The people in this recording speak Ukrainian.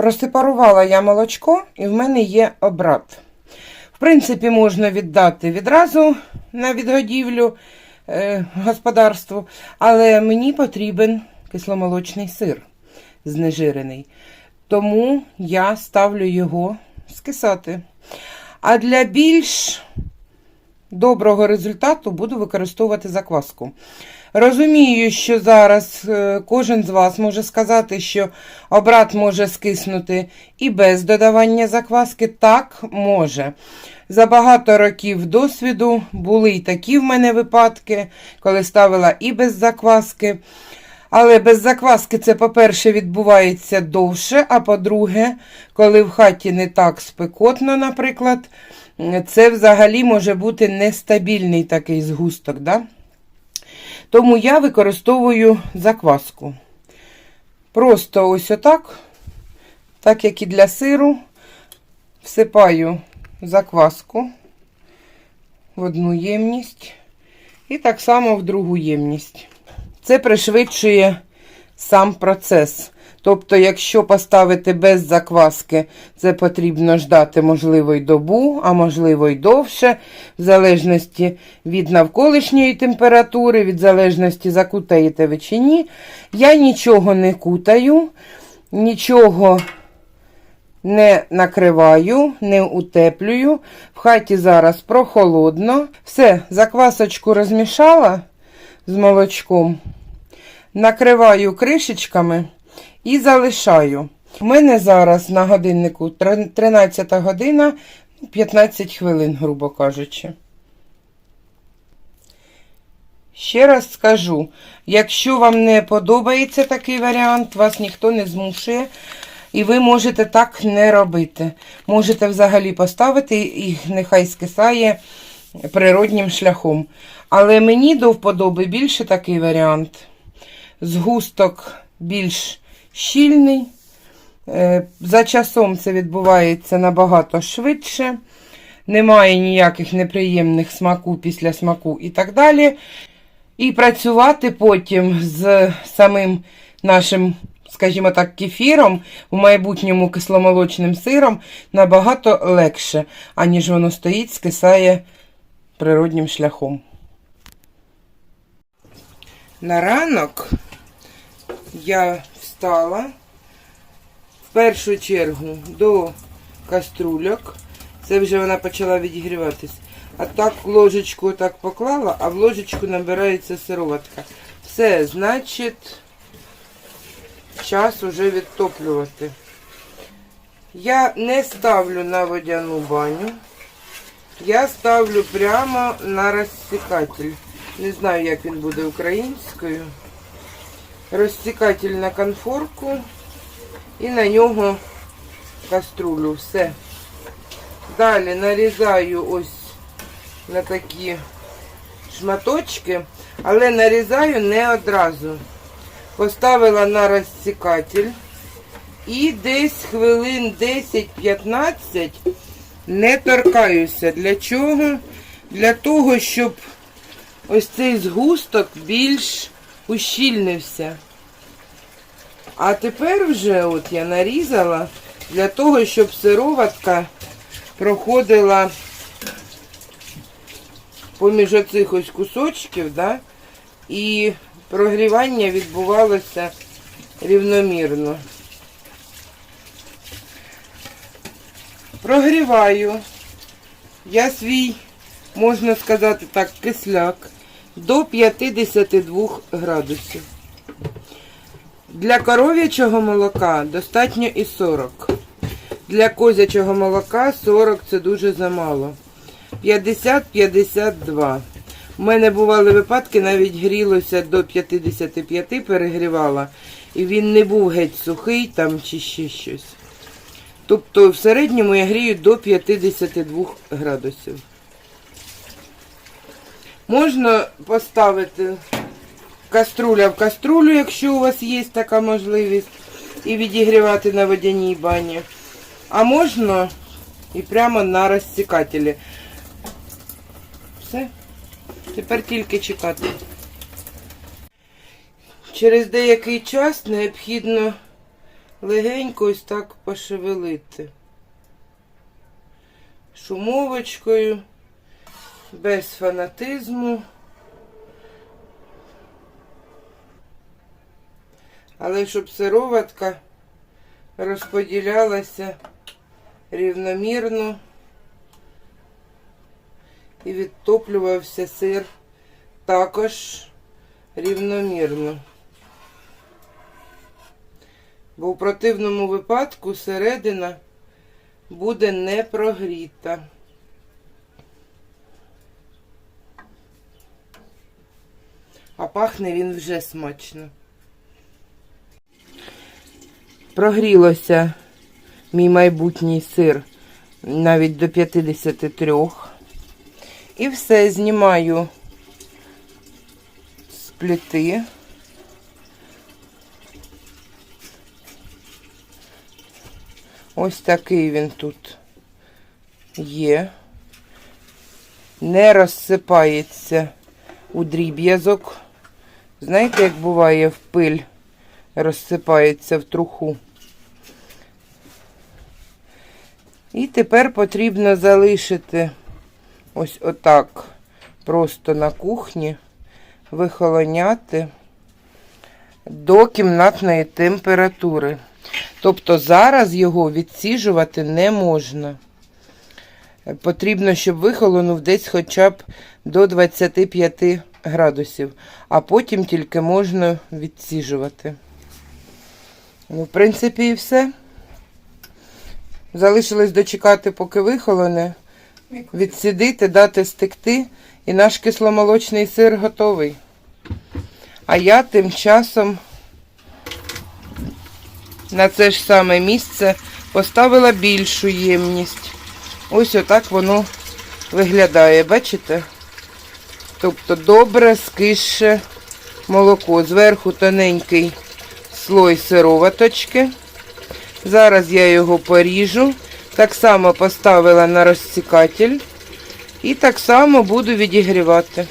Просепарувала я молочко і в мене є обрат. В принципі, можна віддати відразу на відгодівлю е, господарству, але мені потрібен кисломолочний сир знежирений. Тому я ставлю його скисати. А для більш доброго результату буду використовувати закваску. Розумію, що зараз е, кожен з вас може сказати, що обрат може скиснути і без додавання закваски. Так, може. За багато років досвіду були й такі в мене випадки, коли ставила і без закваски. Але без закваски це, по-перше, відбувається довше, а по-друге, коли в хаті не так спекотно, наприклад, це взагалі може бути нестабільний такий згусток. Да? Тому я використовую закваску. Просто ось отак, так як і для сиру, всипаю закваску в одну ємність і так само в другу ємність. Це пришвидшує сам процес. Тобто, якщо поставити без закваски, це потрібно ждати, можливо, й добу, а можливо, й довше, в залежності від навколишньої температури, від залежності, закутаєте ви чи ні. Я нічого не кутаю, нічого не накриваю, не утеплюю. В хаті зараз прохолодно. Все, заквасочку розмішала з молочком, накриваю кришечками і залишаю. У мене зараз на годиннику 13 година, 15 хвилин, грубо кажучи. Ще раз скажу, якщо вам не подобається такий варіант, вас ніхто не змушує, і ви можете так не робити. Можете взагалі поставити і нехай скисає природнім шляхом. Але мені до вподоби більше такий варіант. Згусток більш щільний. Е, За часом це відбувається набагато швидше. Немає ніяких неприємних смаку після смаку і так далі. І працювати потім з самим нашим, скажімо так, кефіром, в майбутньому кисломолочним сиром набагато легше, аніж воно стоїть, скисає природнім шляхом. На ранок я встала в першу чергу до каструльок. Це вже вона почала відігріватись. А так ложечку так поклала, а в ложечку набирається сироватка. Все, значить, час уже відтоплювати. Я не ставлю на водяну баню. Я ставлю прямо на розсікатель. Не знаю, як він буде українською. Розсікатель на конфорку і на нього каструлю. Все. Далі нарізаю ось на такі шматочки, але нарізаю не одразу. Поставила на розсікатель і десь хвилин 10-15 не торкаюся. Для чого? Для того, щоб ось цей згусток більш ущільнився. А тепер вже от я нарізала для того, щоб сироватка проходила поміж оцих ось кусочків, да? і прогрівання відбувалося рівномірно. Прогріваю я свій, можна сказати так, кисляк до 52 градусів. Для коров'ячого молока достатньо і 40. Для козячого молока 40 це дуже замало. 50-52. У мене бували випадки, навіть грілося до 55, перегрівала. І він не був геть сухий там чи ще щось. Тобто в середньому я грію до 52 градусів. Можна поставити каструля в каструлю, якщо у вас є така можливість, і відігрівати на водяній бані. А можна і прямо на розсікателі. Все. Тепер тільки чекати. Через деякий час необхідно легенько ось так пошевелити. Шумовочкою, без фанатизму. Але щоб сироватка розподілялася рівномірно і відтоплювався сир також рівномірно. Бо в противному випадку середина буде не прогріта. А пахне він вже смачно. Прогрілося мій майбутній сир навіть до 53. І все знімаю з плити. Ось такий він тут є. Не розсипається у дріб'язок. Знаєте, як буває в пиль розсипається в труху. І тепер потрібно залишити ось отак просто на кухні, вихолоняти до кімнатної температури. Тобто зараз його відсіжувати не можна. Потрібно, щоб вихолонув десь хоча б до 25 градусів, а потім тільки можна відсіжувати. Ну, в принципі, і все. Залишилось дочекати, поки вихолоне, відсідити, дати стекти, і наш кисломолочний сир готовий. А я тим часом на це ж саме місце поставила більшу ємність. Ось отак воно виглядає, бачите? Тобто добре скише молоко. Зверху тоненький слой сироваточки. Зараз я його поріжу. Так само поставила на розсікатель. І так само буду відігрівати.